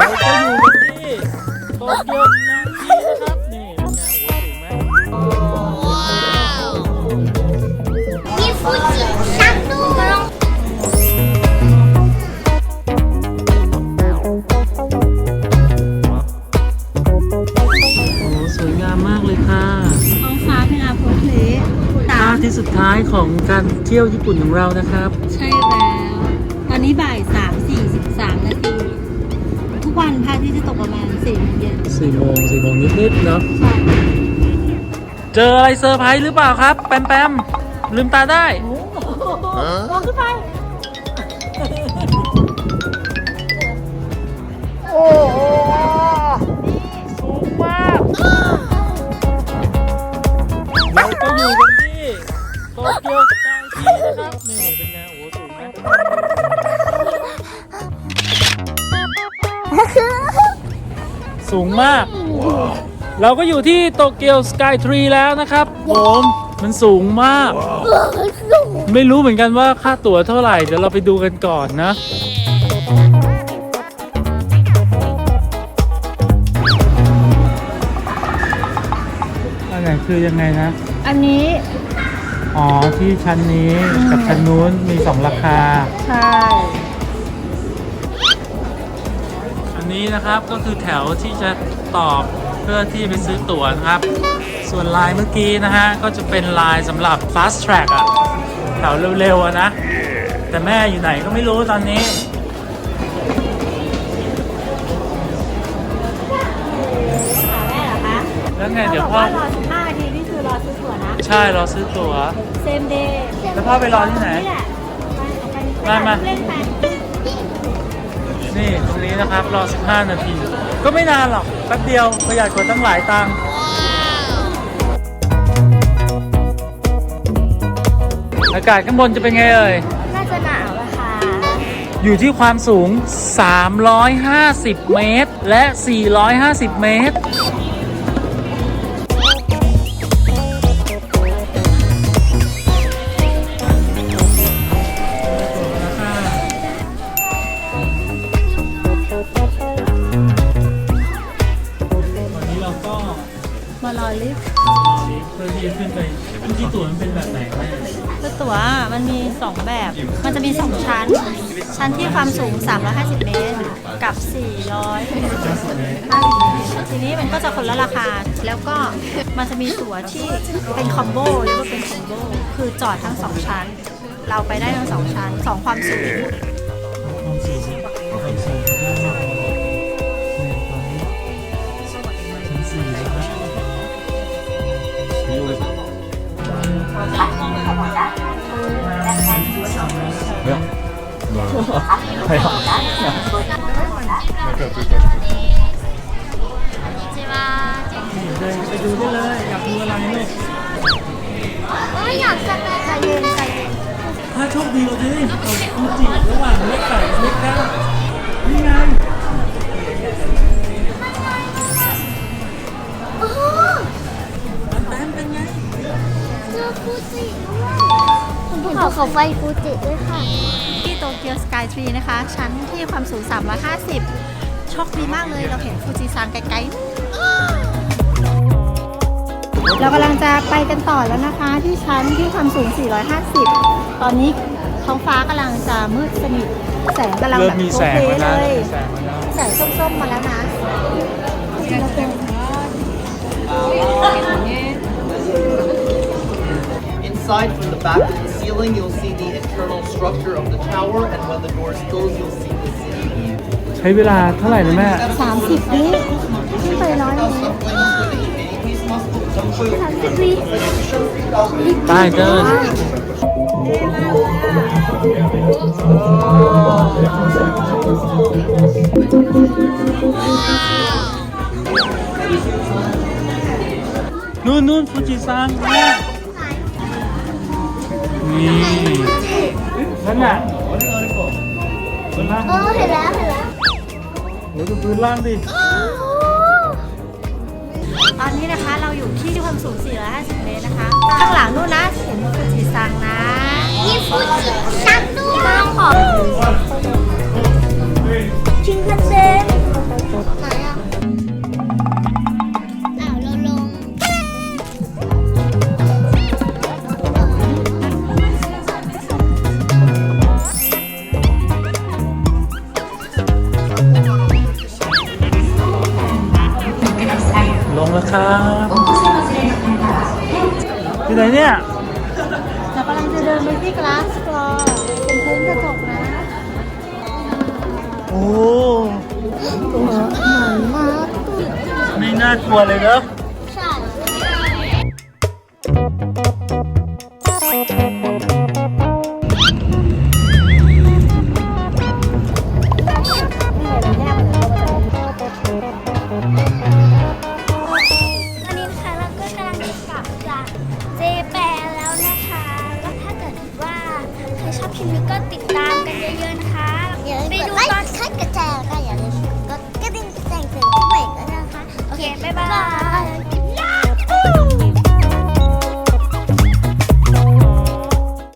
เราก็อยู่กันที่โตเกียวนาทีนะครับนี่เป็นไงโอ้สูงไหมมีฟูจิซังด้วยโอ้สวยงามมากเลยค่ะท้องฟ้าเป็นอาโพเพลตาภามพที่สุดท้ายของการเที่ยวญี่ปุ่นของเรานะครับ ใช่แล้ว ตอนนี้บ่ายสาม พระอาทิตย์จะตกประมาณสี่โมงเย็นสี่โมงสี่โมงนิดๆเนาะใช่เจออะไรเซอร์ไพรส์หรือเปล่าครับ แปมแปมลืมตาได้ลองขึ้นไป สูงมาก เราก็อยู่ที่โตเกียวสกายทรีแล้วนะครับผมมันสูงมาก ไม่รู้เหมือนกันว่าค่าตั๋วเท่าไหร่ เดี๋ยวเราไปดูกันก่อนนะ อันไหนคือยังไงนะ อันนี้ อ๋อที่ชั้นนี้กับชั้นนู้นมีสองราคา ใช่ นนี้นะครับก็คือแถวที่จะตอบเพื่อที่ไปซื้อตั๋วนะครับ ส่วนลายเมื่อกี้นะฮะ ก็จะเป็นลายสำหรับ fast track อะแถวเร็วๆอะนะ แต่แม่อยู่ไหนก็ไม่รู้ตอนนี้ หาได้เหรอคะแล้วไงเดี๋ยวขาบพ่ออกว่ารอสิบห้านาทีนี่คือรอซื้อตั๋วนะ ใช่เราซื้อตั๋ว same day แล้วพ่อไปรอที่ไหนนี่แหละไปมามา เล่นไปนี่ ตรงนี้นะครับรอ 15 นาที ก็ไม่นานหรอกแป๊บเดียวประหยัดกว่าตั้งหลายตังค์อากาศข้างบนจะเป็นไงเอ่ย น่าจะหนาวอะค่ะอยู่ที่ความสูง 350 เมตร และ 450 เมตร ลิฟต์รอลิฟต์เพื่อที่จะขึ้นไปเมื่อกี้ตั๋วมันเป็นแบบไหนแม่คือตั๋วมันมี 2 แบบ มันจะมี 2 ชั้น ชั้นที่ความสูง 350 เมตร กับ450เมตรทีนี้มันก็จะคนละราคา แล้วก็มันจะมีตั๋วที่เป็นคอมโบเรียกว่าเป็นคอมโบ คือจอดทั้ง2ชั้น เราไปได้ทั้ง2ชั้น2ความสูง ความสูงความสูง จิวาเดินไปดูได้เลย อยากดูอะไรลูกไม่อยากจะไปใจเย็นใจเย็นถ้าโชคดีเราจะได้เห็นฟูจิระหว่างเลขแปดกับเลขเก้านี่ ไฟฟูจิด้วยค่ะ ที่โตเกียวสกายทรีนะคะ ชั้นที่ความสูง 350 โชคดีมากเลยเราเห็นฟูจิซังไกลๆ เรากำลังจะไปกันต่อแล้วนะคะ ที่ชั้นที่ความสูง 450 ตอนนี้ท้องฟ้ากำลังจะมืดสนิท แสงกำลังเริ่แบมบมีโอแสงเคแล้วเลนะยมีแสงมาแล้วแสงส้มๆมาแล้วนะ Inside from the back of the ceiling, you'll see the internal structure of the tower, and when the doors close, you'll see the city view. ใช้เวลาเท่าไหร่นะแม่30วิขึ้นไปร้อยเมตรสามสิบวิไปเดินนู่ นั่นน่ะบนล่างโอ้เห็นแล้วเห็นแล้วโอ้ยดูพื้นล่างดิตอนนี้นะคะเราอยู่ที่ความสูง 450 เมตรนะคะ ข้างหลังนู่นนะเห็นฟูจิซังนะมีฟูจิซังด้วยน้องขอชิงคันเซ็ เนี่ยเรากำลังจะเดินไปที่กลาสกรอเป็นเพื่อนกระจกนะ โอ้นี่มากม่น่ากลัวเลยเนอะใช่ไม่เห็ ติดตามกันเยอะๆนะคะ ไปดูตอน